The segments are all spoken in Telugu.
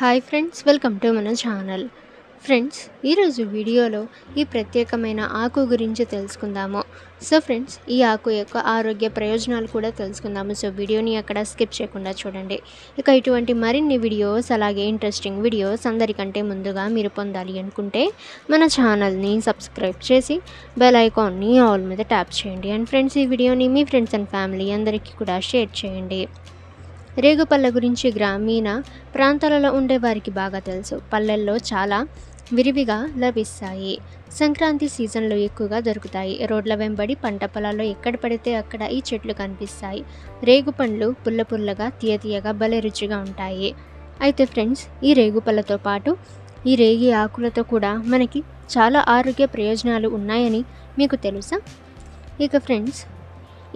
హాయ్ ఫ్రెండ్స్ వెల్కమ్ టు మన ఛానల్ ఫ్రెండ్స్ ఈరోజు వీడియోలో ఈ ప్రత్యేకమైన ఆకు గురించి తెలుసుకుందాము. సో ఫ్రెండ్స్ ఈ ఆకు యొక్క ఆరోగ్య ప్రయోజనాలు కూడా తెలుసుకుందాము. సో వీడియోని అక్కడ స్కిప్ చేయకుండా చూడండి. ఇక ఇటువంటి మరిన్ని వీడియోస్ అలాగే ఇంట్రెస్టింగ్ వీడియోస్ అందరికంటే ముందుగా మీరు పొందాలి అనుకుంటే మన ఛానల్ని సబ్స్క్రైబ్ చేసి బెల్ ఐకాన్ని ఆల్ మీద ట్యాప్ చేయండి. అండ్ ఫ్రెండ్స్ ఈ వీడియోని మీ ఫ్రెండ్స్ అండ్ ఫ్యామిలీ అందరికీ కూడా షేర్ చేయండి. రేగుపళ్ళ గురించి గ్రామీణ ప్రాంతాలలో ఉండే వారికి బాగా తెలుసు. పల్లెల్లో చాలా విరివిగా లభిస్తాయి. సంక్రాంతి సీజన్లో ఎక్కువగా దొరుకుతాయి. రోడ్ల వెంబడి పంట పొలాల్లో ఎక్కడ పడితే అక్కడ ఈ చెట్లు కనిపిస్తాయి. రేగు పండ్లు పుల్ల పుల్లగా తీయ తీయగా భలే రుచిగా ఉంటాయి. అయితే ఫ్రెండ్స్ ఈ రేగు పళ్ళతో పాటు ఈ రేగి ఆకులతో కూడా మనకి చాలా ఆరోగ్య ప్రయోజనాలు ఉన్నాయని మీకు తెలుసా? ఇక ఫ్రెండ్స్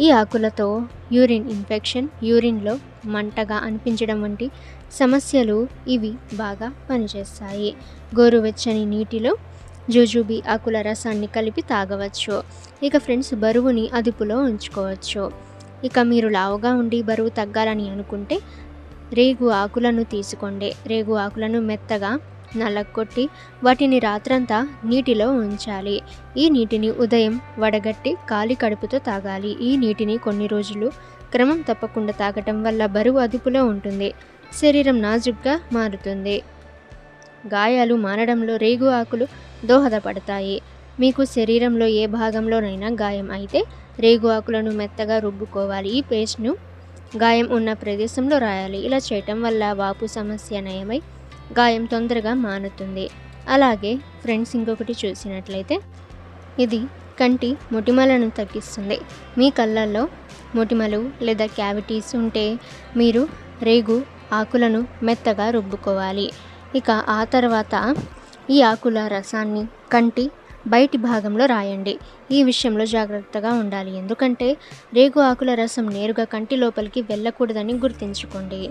ఈ ఆకులతో యూరిన్ ఇన్ఫెక్షన్ యూరిన్లో మంటగా అనిపించడం వంటి సమస్యలు ఇవి బాగా పనిచేస్తాయి. గోరువెచ్చని నీటిలో జుజుబి ఆకుల రసాన్ని కలిపి తాగవచ్చు. ఇక ఫ్రెండ్స్ బరువుని అదుపులో ఉంచుకోవచ్చు. ఇక మీరు లావుగా ఉండి బరువు తగ్గాలని అనుకుంటే రేగు ఆకులను తీసుకోండి. రేగు ఆకులను మెత్తగా నలగొట్టి వాటిని రాత్రంతా నీటిలో ఉంచాలి. ఈ నీటిని ఉదయం వడగట్టి ఖాళీ కడుపుతో తాగాలి. ఈ నీటిని కొన్ని రోజులు క్రమం తప్పకుండా తాగటం వల్ల బరువు అదుపులో ఉంటుంది. శరీరం నాజుగ్గా మారుతుంది. గాయాలు మారడంలో రేగు ఆకులు దోహదపడతాయి. మీకు శరీరంలో ఏ భాగంలోనైనా గాయం అయితే రేగు ఆకులను మెత్తగా రుబ్బుకోవాలి. ఈ పేస్ట్ను గాయం ఉన్న ప్రదేశంలో రాయాలి. ఇలా చేయటం వల్ల వాపు సమస్య నయమై గాయం తొందరగా మానుతుంది. అలాగే ఫ్రెండ్స్ ఇంకొకటి చూసినట్లయితే ఇది కంటి మొటిమలను తగ్గిస్తుంది. మీ కళ్ళల్లో మొటిమలు లేదా క్యావిటీస్ ఉంటే మీరు రేగు ఆకులను మెత్తగా రుబ్బుకోవాలి. ఇక ఆ తర్వాత ఈ ఆకుల రసాన్ని కంటి బయటి భాగంలో రాయండి. ఈ విషయంలో జాగ్రత్తగా ఉండాలి. ఎందుకంటే రేగు ఆకుల రసం నేరుగా కంటి లోపలికి వెళ్ళకూడదని గుర్తుంచుకోండి.